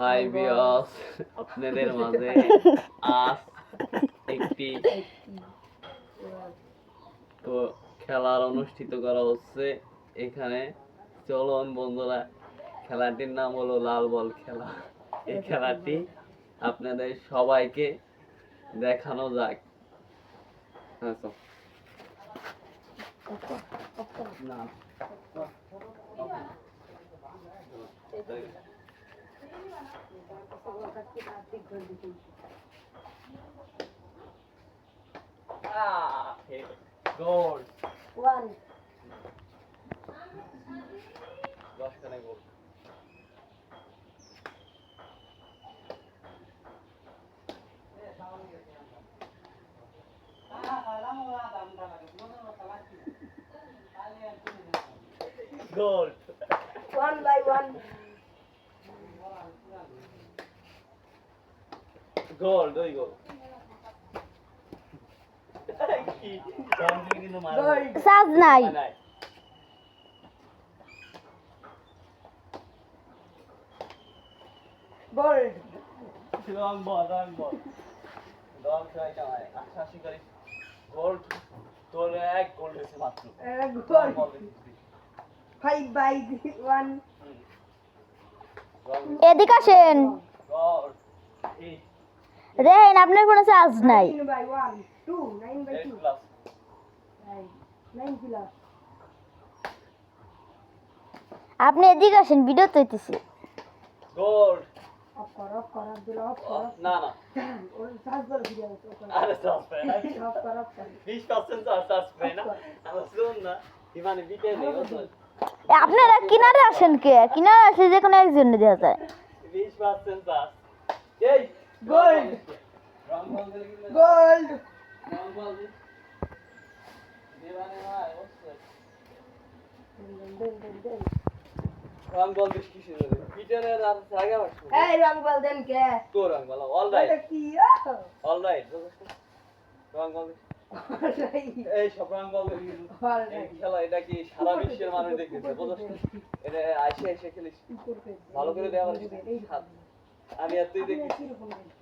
High বিয়স আপনাদের মাঝে আজ একটি তো খেলার অনুষ্ঠিত করা হচ্ছে। এখানে চলন বন্ধুরা খেলাটির নাম হলো লাল বল খেলা। এই খেলাটি আপনাদের সবাইকে দেখানো যাক। চল। না। Ah, okay. Goal. ওয়ান দশ খানে goal goal one by one goal দুই গোল সাজ নাই গোল রং বল রং বল রং ছয় কামায় আশা আশি করি তোর এক গোল হয়েছে মাত্র goal wrong ball five by one এদিকে আসেন। দেখেন আপনার কোনো চার্জ নাই। আপনি এদিকে আসেন ভিডিও তৈতেছি না না। আপনারা কিনারে আসেন কে? কিনারে আসলে যে কোনো একজন দেওয়া যায়। বিশ পার্সেন্ট সাস এই গোল রং বল দিলে কিন্তু gold! Wrong ball then then then wrong ball this কিসে ধরে পিটারের আর জায়গা বাসু এই রং বল দেন কে? তো রং বল অল রাইট কি all right wrong ball this এই খেলা এটা কি সারা বিশ্বের মানুষ দেখতেছে এটা আইসে আইসে খেলিস। ভালো করে দেওয়া আমি আর তুই দেখি।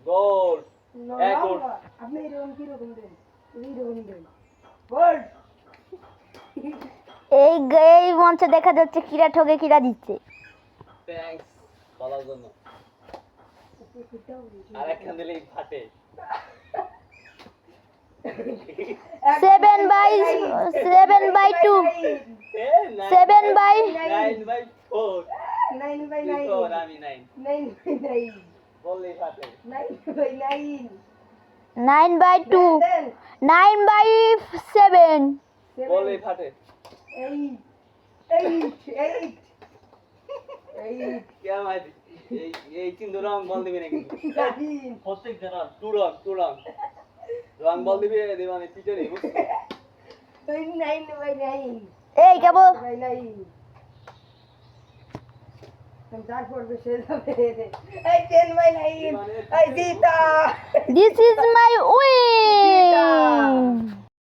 গোল। এক গোল। আপনি এরকম কীরকম দেন? এইরকম দেন। গোল্ড এই এই মঞ্চে দেখা যাচ্ছে কিরা ঠকে কিরা দিচ্ছে। থ্যাঙ্কস বলার জন্য। আর একখান দিলেই ফাটে। Seven by seven by two seven by nine by two nine by seven এই এই কিন্তু রং বল দিবি না কিন্তু নাইন প্রত্যেকটা টু রং টু রং রং বল দিবি দিবানি পিটারি ওই নাইন বাই নাইন এই কেবল বাই নাইন যার পড়বে সে যাবে